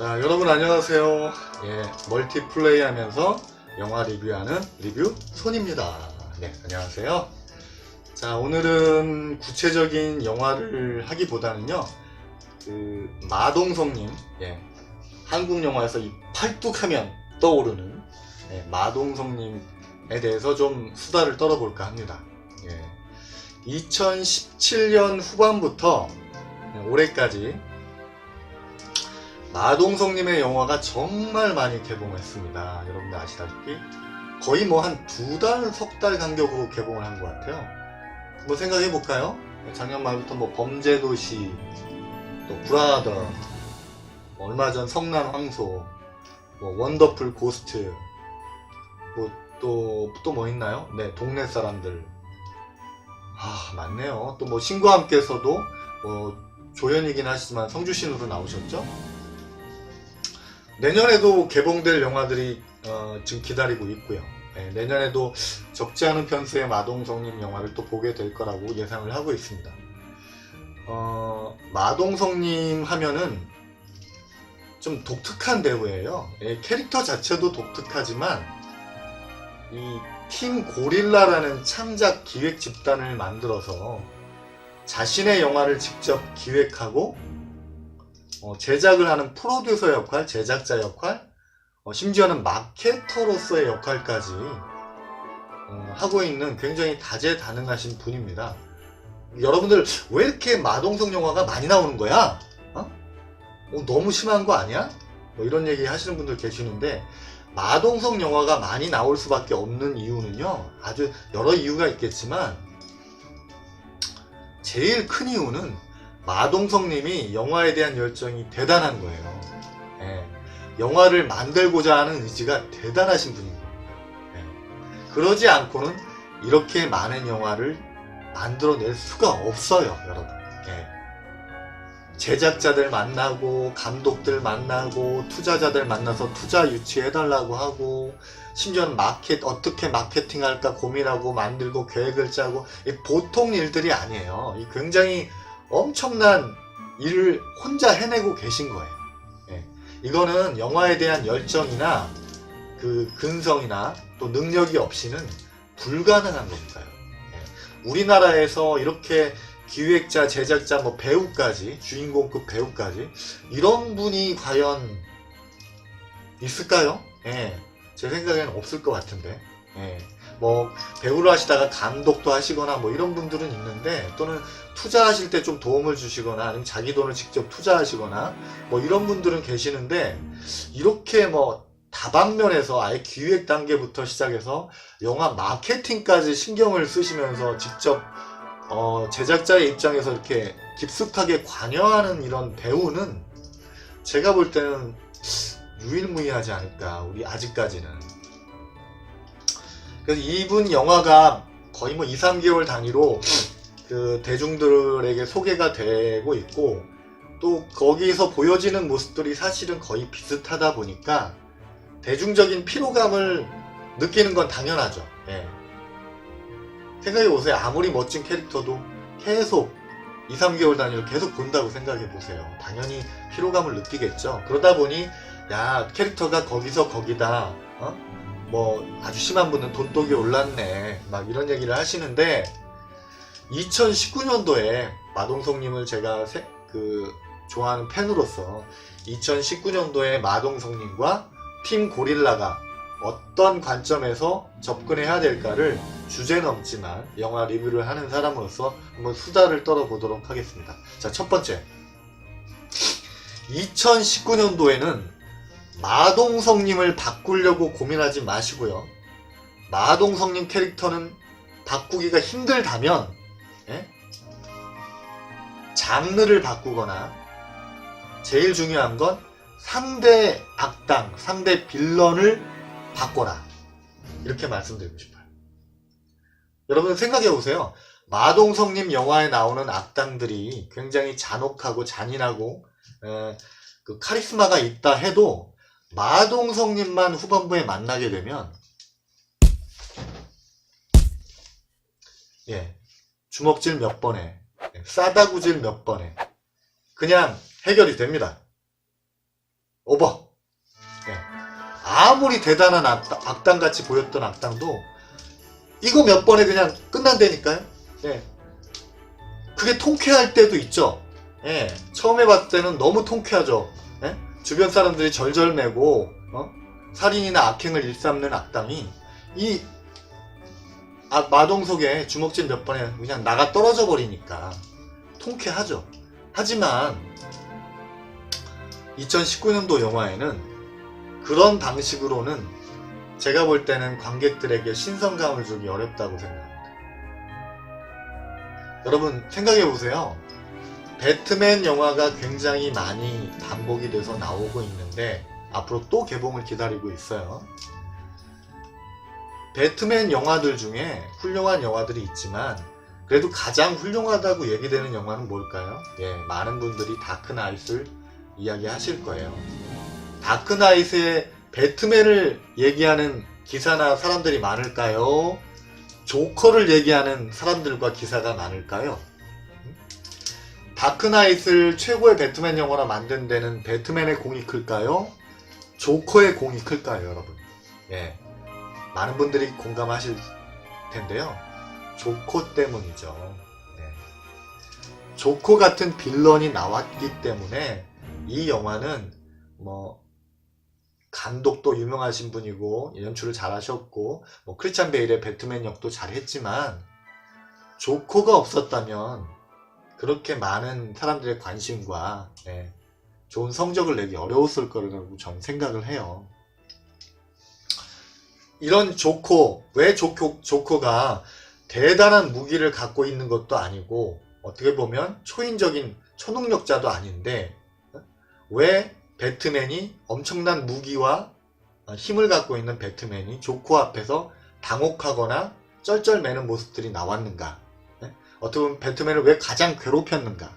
자, 여러분 안녕하세요. 예, 멀티플레이 하면서 영화 리뷰하는 리뷰 손입니다. 네, 안녕하세요. 자, 오늘은 구체적인 영화를 하기보다는요, 그, 마동석님, 예, 한국 영화에서 이 팔뚝하면 떠오르는, 예, 마동석님에 대해서 좀 수다를 떨어볼까 합니다. 예, 2017년 후반부터 올해까지 마동석님의 영화가 정말 많이 개봉했습니다. 여러분들 아시다시피 거의 뭐 한 두 달, 석 달 간격으로 개봉을 한 것 같아요. 한번 생각해 볼까요? 작년 말부터 뭐 범죄도시, 또 브라더, 뭐 얼마 전 성난 황소, 뭐 원더풀 고스트, 뭐 또 또 뭐 있나요? 네, 동네 사람들. 아 맞네요. 또 뭐 신과 함께서도 뭐 조연이긴 하시지만 성주 신으로 나오셨죠? 내년에도 개봉될 영화들이 어, 지금 기다리고 있고요. 네, 내년에도 적지 않은 편수의 마동석님 영화를 또 보게 될 거라고 예상을 하고 있습니다. 어, 마동석님 하면은 좀 독특한 배우예요. 예, 캐릭터 자체도 독특하지만 이 팀 고릴라라는 창작 기획 집단을 만들어서 자신의 영화를 직접 기획하고 어, 제작을 하는 프로듀서 역할, 제작자 역할, 어, 심지어는 마케터로서의 역할까지 어, 하고 있는 굉장히 다재다능하신 분입니다. 여러분들 왜 이렇게 마동석 영화가 많이 나오는 거야? 어? 어, 너무 심한 거 아니야? 뭐 이런 얘기 하시는 분들 계시는데 마동석 영화가 많이 나올 수밖에 없는 이유는요. 아주 여러 이유가 있겠지만 제일 큰 이유는 마동석님이 영화에 대한 열정이 대단한 거예요. 예. 영화를 만들고자 하는 의지가 대단하신 분인 거예요. 예. 그러지 않고는 이렇게 많은 영화를 만들어낼 수가 없어요, 여러분. 예. 제작자들 만나고, 감독들 만나고, 투자자들 만나서 투자 유치해달라고 하고, 심지어는 마켓, 어떻게 마케팅할까 고민하고, 만들고, 계획을 짜고, 이 보통 일들이 아니에요. 이 굉장히 엄청난 일을 혼자 해내고 계신 거예요. 예. 이거는 영화에 대한 열정이나 그 근성이나 또 능력이 없이는 불가능한 거니까요. 예. 우리나라에서 이렇게 기획자, 제작자, 뭐 배우까지 주인공급 배우까지 이런 분이 과연 있을까요? 예. 제 생각에는 없을 것 같은데. 예. 뭐 배우를 하시다가 감독도 하시거나 뭐 이런 분들은 있는데 또는 투자하실 때 좀 도움을 주시거나 아니면 자기 돈을 직접 투자하시거나 뭐 이런 분들은 계시는데 이렇게 뭐 다방면에서 아예 기획 단계부터 시작해서 영화 마케팅까지 신경을 쓰시면서 직접 어 제작자의 입장에서 이렇게 깊숙하게 관여하는 이런 배우는 제가 볼 때는 유일무이하지 않을까 우리 아직까지는 그래서 이분 영화가 거의 뭐 2, 3개월 단위로 그 대중들에게 소개가 되고 있고 또 거기서 보여지는 모습들이 사실은 거의 비슷하다 보니까 대중적인 피로감을 느끼는 건 당연하죠. 예. 생각해 보세요. 아무리 멋진 캐릭터도 계속 2, 3개월 단위로 계속 본다고 생각해 보세요. 당연히 피로감을 느끼겠죠. 그러다 보니 야 캐릭터가 거기서 거기다 어? 뭐 아주 심한 분은 돈독이 올랐네 막 이런 얘기를 하시는데 2019년도에 마동석님을 제가 세- 그 좋아하는 팬으로서 2019년도에 마동석님과 팀 고릴라가 어떤 관점에서 접근해야 될까를 주제 넘지만 영화 리뷰를 하는 사람으로서 한번 수다를 떨어보도록 하겠습니다. 자, 첫 번째. 2019년도에는 마동석님을 바꾸려고 고민하지 마시고요. 마동석님 캐릭터는 바꾸기가 힘들다면, 예? 장르를 바꾸거나, 제일 중요한 건 상대 악당, 상대 빌런을 바꿔라. 이렇게 말씀드리고 싶어요. 여러분 생각해 보세요. 마동석님 영화에 나오는 악당들이 굉장히 잔혹하고 잔인하고, 에, 그 카리스마가 있다 해도 마동석님만 후반부에 만나게 되면 예 주먹질 몇 번에 예, 싸다구질 몇 번에 그냥 해결이 됩니다. 오버. 예. 아무리 대단한 악당, 악당같이 보였던 악당도 이거 몇 번에 그냥 끝난다니까요. 예. 그게 통쾌할 때도 있죠. 예. 처음 에 봤을 때는 너무 통쾌하죠. 예? 주변 사람들이 절절매고 어? 살인이나 악행을 일삼는 악당이 이 아, 마동석에 주먹질 몇 번에 그냥 나가 떨어져 버리니까 통쾌하죠. 하지만 2019년도 영화에는 그런 방식으로는 제가 볼 때는 관객들에게 신선감을 주기 어렵다고 생각합니다. 여러분 생각해 보세요. 배트맨 영화가 굉장히 많이 반복이 돼서 나오고 있는데 앞으로 또 개봉을 기다리고 있어요. 배트맨 영화들 중에 훌륭한 영화들이 있지만 그래도 가장 훌륭하다고 얘기되는 영화는 뭘까요? 예, 많은 분들이 다크나잇을 이야기하실 거예요. 다크나잇의 배트맨을 얘기하는 기사나 사람들이 많을까요? 조커를 얘기하는 사람들과 기사가 많을까요? 다크나잇을 최고의 배트맨 영화로 만든 데는 배트맨의 공이 클까요? 조커의 공이 클까요, 여러분? 예. 많은 분들이 공감하실 텐데요. 조커 때문이죠. 예. 조커 같은 빌런이 나왔기 때문에 이 영화는 뭐 감독도 유명하신 분이고 연출을 잘하셨고 뭐 크리스찬 베일의 배트맨 역도 잘했지만 조커가 없었다면 그렇게 많은 사람들의 관심과 예, 좋은 성적을 내기 어려웠을 거라고 저는 생각을 해요. 이런 조커, 왜 조커, 조커가 대단한 무기를 갖고 있는 것도 아니고 어떻게 보면 초인적인 초능력자도 아닌데 어? 왜 배트맨이 엄청난 무기와 힘을 갖고 있는 배트맨이 조커 앞에서 당혹하거나 쩔쩔매는 모습들이 나왔는가? 네? 어떻게 보면 배트맨을 왜 가장 괴롭혔는가?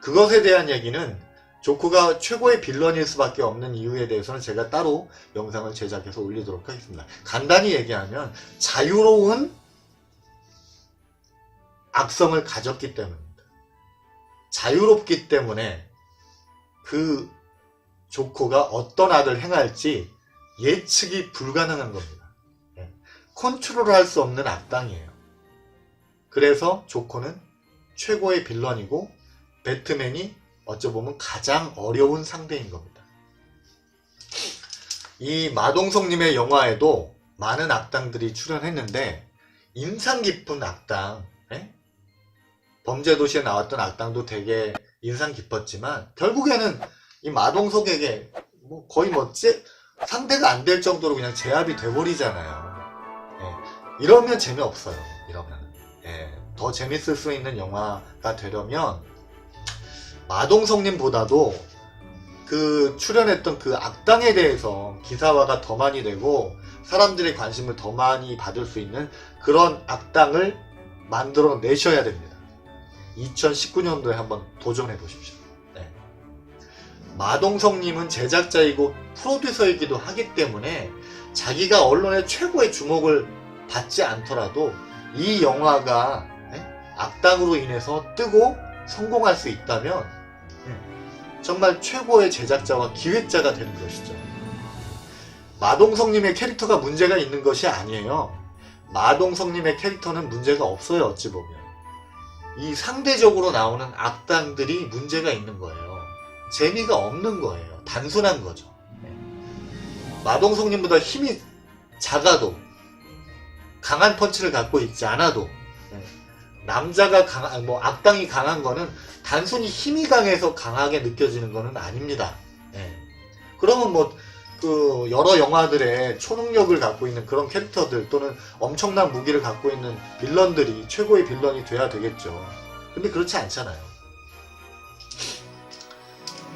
그것에 대한 얘기는 조커가 최고의 빌런일 수밖에 없는 이유에 대해서는 제가 따로 영상을 제작해서 올리도록 하겠습니다. 간단히 얘기하면 자유로운 악성을 가졌기 때문입니다. 자유롭기 때문에 그 조커가 어떤 악을 행할지 예측이 불가능한 겁니다. 예. 컨트롤 할 수 없는 악당이에요. 그래서 조커는 최고의 빌런이고 배트맨이 어쩌보면 가장 어려운 상대인 겁니다. 이 마동석님의 영화에도 많은 악당들이 출연했는데 인상 깊은 악당, 예? 범죄도시에 나왔던 악당도 되게 인상 깊었지만 결국에는 이 마동석에게 뭐 거의 뭐 제, 상대가 안 될 정도로 그냥 제압이 돼버리잖아요. 예, 이러면 재미없어요. 이러면 예, 더 재밌을 수 있는 영화가 되려면 마동석님보다도 그 출연했던 그 악당에 대해서 기사화가 더 많이 되고 사람들의 관심을 더 많이 받을 수 있는 그런 악당을 만들어 내셔야 됩니다. 2019년도에 한번 도전해 보십시오. 네. 마동석님은 제작자이고 프로듀서이기도 하기 때문에 자기가 언론의 최고의 주목을 받지 않더라도 이 영화가 네? 악당으로 인해서 뜨고 성공할 수 있다면 네, 정말 최고의 제작자와 기획자가 되는 것이죠. 마동석님의 캐릭터가 문제가 있는 것이 아니에요. 마동석님의 캐릭터는 문제가 없어요, 어찌 보면. 이 상대적으로 나오는 악당들이 문제가 있는 거예요. 재미가 없는 거예요. 단순한 거죠. 네. 마동석님보다 힘이 작아도, 강한 펀치를 갖고 있지 않아도, 네. 남자가 강한, 뭐 악당이 강한 거는 단순히 힘이 강해서 강하게 느껴지는 거는 아닙니다. 예. 그러면 뭐, 그, 여러 영화들의 초능력을 갖고 있는 그런 캐릭터들 또는 엄청난 무기를 갖고 있는 빌런들이 최고의 빌런이 돼야 되겠죠. 근데 그렇지 않잖아요.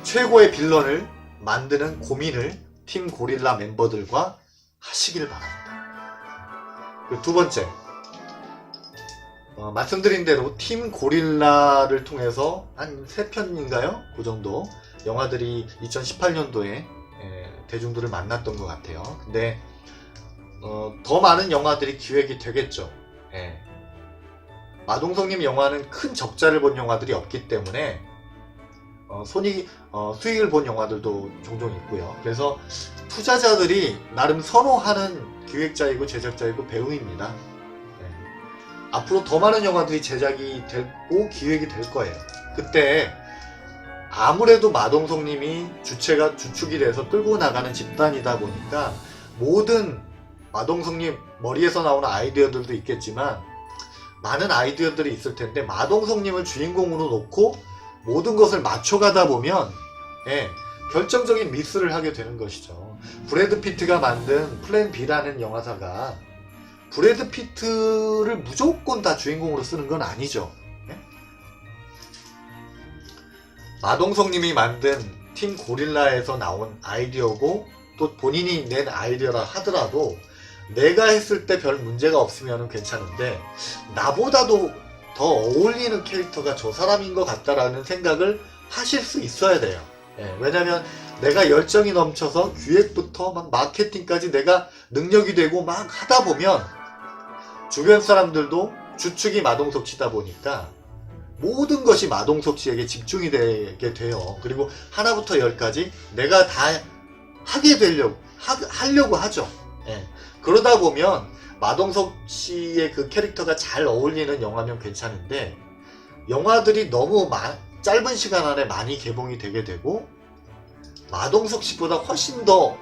최고의 빌런을 만드는 고민을 팀 고릴라 멤버들과 하시길 바랍니다. 두 번째, 어, 말씀드린 대로 팀 고릴라를 통해서 한 세 편인가요? 그 정도 영화들이 2018년도에 대중들을 만났던 것 같아요. 근데 어, 더 많은 영화들이 기획이 되겠죠. 예. 마동석님 영화는 큰 적자를 본 영화들이 없기 때문에 어, 손익 어, 수익을 본 영화들도 종종 있고요. 그래서 투자자들이 나름 선호하는 기획자이고 제작자이고 배우입니다. 네. 앞으로 더 많은 영화들이 제작이 되고 기획이 될 거예요. 그때 아무래도 마동석님이 주체가 주축이 돼서 끌고 나가는 집단이다 보니까 모든 마동석님 머리에서 나오는 아이디어들도 있겠지만 많은 아이디어들이 있을 텐데 마동석님을 주인공으로 놓고 모든 것을 맞춰가다 보면 예, 결정적인 미스를 하게 되는 것이죠. 브래드 피트가 만든 플랜 B라는 영화사가 브래드 피트를 무조건 다 주인공으로 쓰는 건 아니죠. 예? 마동석님이 만든 팀 고릴라에서 나온 아이디어고 또 본인이 낸 아이디어라 하더라도 내가 했을 때 별 문제가 없으면 괜찮은데 나보다도 더 어울리는 캐릭터가 저 사람인 것 같다라는 생각을 하실 수 있어야 돼요. 예, 왜냐면 내가 열정이 넘쳐서 기획부터 막 마케팅까지 내가 능력이 되고 막 하다 보면 주변 사람들도 주축이 마동석 씨다 보니까 모든 것이 마동석 씨에게 집중이 되게 돼요. 그리고 하나부터 열까지 내가 다 하게 되려고 하, 하려고 하죠. 예. 그러다 보면 마동석 씨의 그 캐릭터가 잘 어울리는 영화면 괜찮은데 영화들이 너무 마- 짧은 시간 안에 많이 개봉이 되게 되고 마동석 씨보다 훨씬 더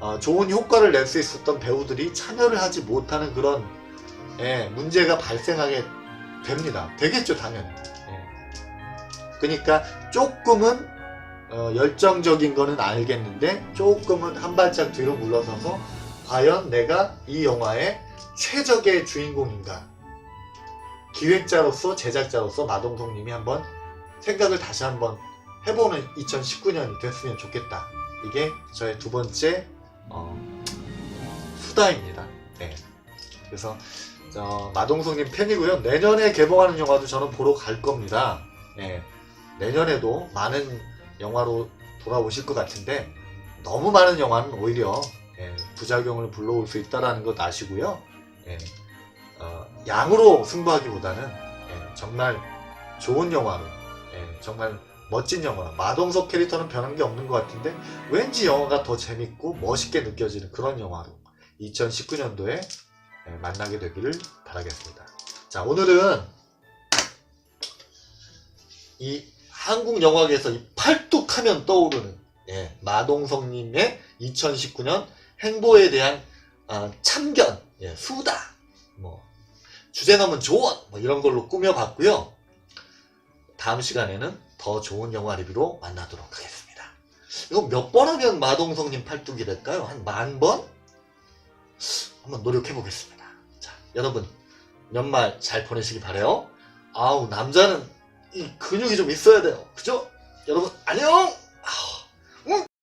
어, 좋은 효과를 낼 수 있었던 배우들이 참여를 하지 못하는 그런 예, 문제가 발생하게 됩니다. 되겠죠, 당연히. 예. 그러니까 조금은 어, 열정적인 거는 알겠는데 조금은 한 발짝 뒤로 물러서서 과연 내가 이 영화의 최적의 주인공인가 기획자로서 제작자로서 마동석님이 한번 생각을 다시 한번 해보는 2019년이 됐으면 좋겠다 이게 저의 두 번째 어, 수다입니다 네. 그래서 어, 마동석님 팬이고요 내년에 개봉하는 영화도 저는 보러 갈 겁니다 네. 내년에도 많은 영화로 돌아오실 것 같은데 너무 많은 영화는 오히려 예, 부작용을 불러올 수 있다는 것 아시고요. 예, 어, 양으로 승부하기보다는 예, 정말 좋은 영화로, 예, 정말 멋진 영화. 마동석 캐릭터는 변한 게 없는 것 같은데 왠지 영화가 더 재밌고 멋있게 느껴지는 그런 영화로 2019년도에 예, 만나게 되기를 바라겠습니다. 자, 오늘은 이 한국 영화계에서 이 팔뚝하면 떠오르는 예, 마동석님의 2019년 행보에 대한 아, 참견, 예, 수다, 뭐 주제 넘은 조언 뭐 이런 걸로 꾸며봤고요. 다음 시간에는 더 좋은 영화 리뷰로 만나도록 하겠습니다. 이거 몇 번 하면 마동석님 팔뚝이 될까요? 한 만 번? 한번 노력해 보겠습니다. 자, 여러분 연말 잘 보내시기 바래요. 아우 남자는 이 근육이 좀 있어야 돼요. 그죠? 여러분 안녕.